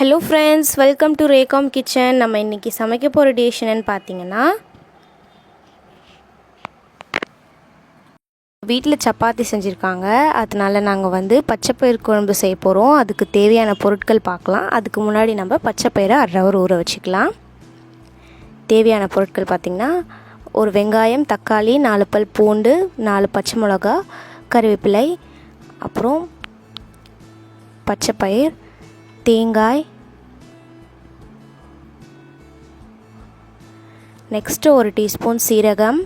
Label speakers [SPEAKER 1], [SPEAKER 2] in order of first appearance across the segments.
[SPEAKER 1] Hello friends welcome to Rekam kitchen நம்ம இன்றைக்கி சமைக்க போகிற டிஷ் என்னன்னு பார்த்தீங்கன்னா வீட்டில் சப்பாத்தி செஞ்சுருக்காங்க. அதனால நாங்கள் வந்து பச்சைப்பயிர் குழம்பு செய்ய போகிறோம் அதுக்கு தேவையான பொருட்கள் பார்க்கலாம். அதுக்கு முன்னாடி நம்ம பச்சைப்பயிரை அரை ஊற வச்சுக்கலாம். தேவையான பொருட்கள் பார்த்திங்கன்னா ஒரு வெங்காயம் தக்காளி நாலு பல் பூண்டு நாலு பச்சை மிளகா கருவேப்பிலை அப்புறம் பச்சைப்பயிர் தேங்காய். நெக்ஸ்ட்டு ஒரு டீஸ்பூன் சீரகம்.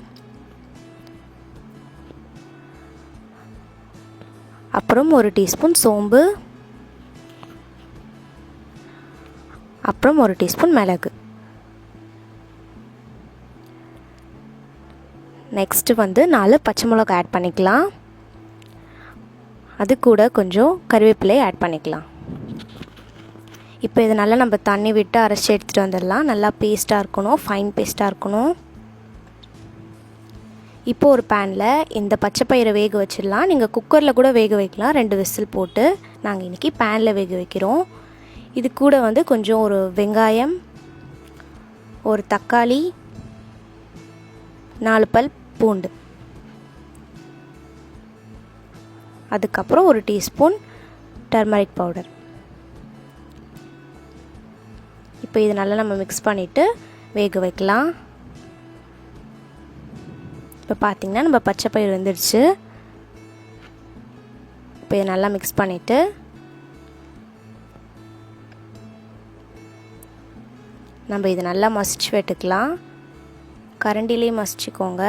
[SPEAKER 1] அப்புறம் ஒரு டீஸ்பூன் சோம்பு. அப்புறம் ஒரு டீஸ்பூன் மிளகு. நெக்ஸ்ட்டு வந்து நாலு பச்சை மிளகா ஆட் பண்ணிக்கலாம். அது கூட கொஞ்சம் கருவேப்பிலை ஆட் பண்ணிக்கலாம். இப்போ இதை நல்லா நம்ம தண்ணி விட்டு அரைச்சி எடுத்துகிட்டு வந்துடலாம். நல்லா பேஸ்ட்டாக இருக்கணும். ஃபைன் பேஸ்ட்டாக இருக்கணும். இப்போ ஒரு பேனில் இந்த பச்சை பயிரை வேக வச்சிடலாம். நீங்கள் குக்கரில் கூட வேக வைக்கலாம். ரெண்டு விசில் போட்டு நாங்கள் இன்றைக்கி பேனில் வேக வைக்கிறோம். இது கூட வந்து கொஞ்சம் ஒரு வெங்காயம் ஒரு தக்காளி நாலு பல் பூண்டு. அதுக்கப்புறம் ஒரு டீஸ்பூன் டர்மரிக் பவுடர். இப்போ இது நல்லா நம்ம மிக்ஸ் பண்ணிவிட்டு வேக வைக்கலாம். இப்போ பார்த்திங்கன்னா நம்ம பச்சை பயிர் வந்துடுச்சு. இப்போ இதை நல்லா மிக்ஸ் பண்ணிவிட்டு நம்ம இதை நல்லா மசிச்சு வெட்டுக்கலாம். கரண்டிலே மசிச்சுக்கோங்க.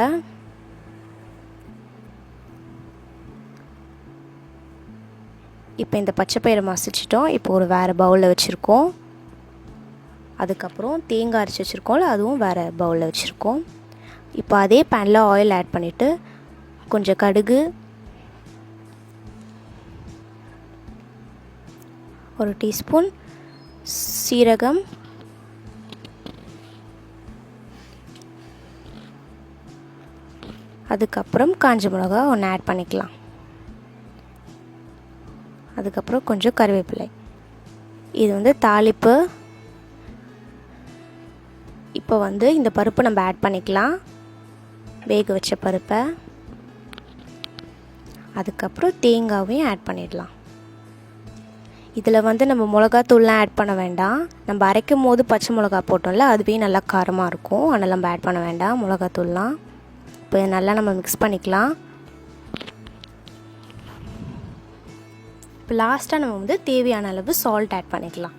[SPEAKER 1] இப்போ இந்த பச்சை பயிரை மசிச்சிட்டோம். இப்போ ஒரு வேறு பவுலில் வச்சுருக்கோம். அதுக்கப்புறம் தேங்காய் அரைச்சி வச்சுருக்கோம்ல அதுவும் வேறு பவுலில் வச்சுருக்கோம். இப்போ அதே பேனில் ஆயில் ஆட் பண்ணிவிட்டு கொஞ்சம் கடுகு ஒரு டீஸ்பூன் சீரகம் அதுக்கப்புறம் காஞ்ச மிளகா ஒன்று ஆட் பண்ணிக்கலாம். அதுக்கப்புறம் கொஞ்சம் கருவேப்பிலை. இது வந்து தாளிப்பு. இப்போ வந்து இந்த பருப்பை நம்ம ஆட் பண்ணிக்கலாம். வேக வச்ச பருப்பை. அதுக்கப்புறம் தேங்காவையும் ஆட் பண்ணிடலாம். இதில் வந்து நம்ம மிளகாத்தூள்லாம் ஆட் பண்ண வேண்டாம். நம்ம அரைக்கும் போது பச்சை மிளகா போட்டோம்ல அதுவே நல்லா காரமாக இருக்கும். அதனால் நம்ம ஆட் பண்ண வேண்டாம் மிளகாத்தூள்லாம். இப்போ நல்லா நம்ம மிக்ஸ் பண்ணிக்கலாம். இப்போ லாஸ்ட்டாக நம்ம வந்து தேவையான அளவு சால்ட் ஆட் பண்ணிக்கலாம்.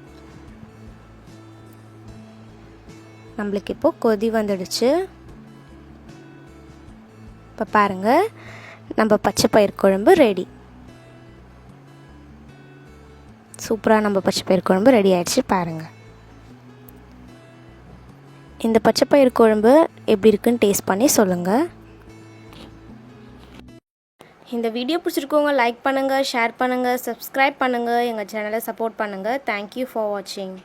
[SPEAKER 1] நம்மளுக்கு இப்போது கொதி வந்துடுச்சு. இப்போ பாருங்கள் நம்ம பச்சை பயிர் குழம்பு ரெடி சூப்பராக நம்ம பச்சை பயிர் குழம்பு ரெடி ஆகிடுச்சு பாருங்கள் இந்த பச்சை பயிர் குழம்பு எப்படி இருக்குன்னு டேஸ்ட் பண்ணி சொல்லுங்கள் இந்த வீடியோ பிடிச்சிருக்கவங்க லைக் பண்ணுங்கள் ஷேர் பண்ணுங்கள் சப்ஸ்கிரைப் பண்ணுங்கள் எங்கள் சேனலை சப்போர்ட் பண்ணுங்கள் தேங்க்யூ ஃபார் வாட்சிங்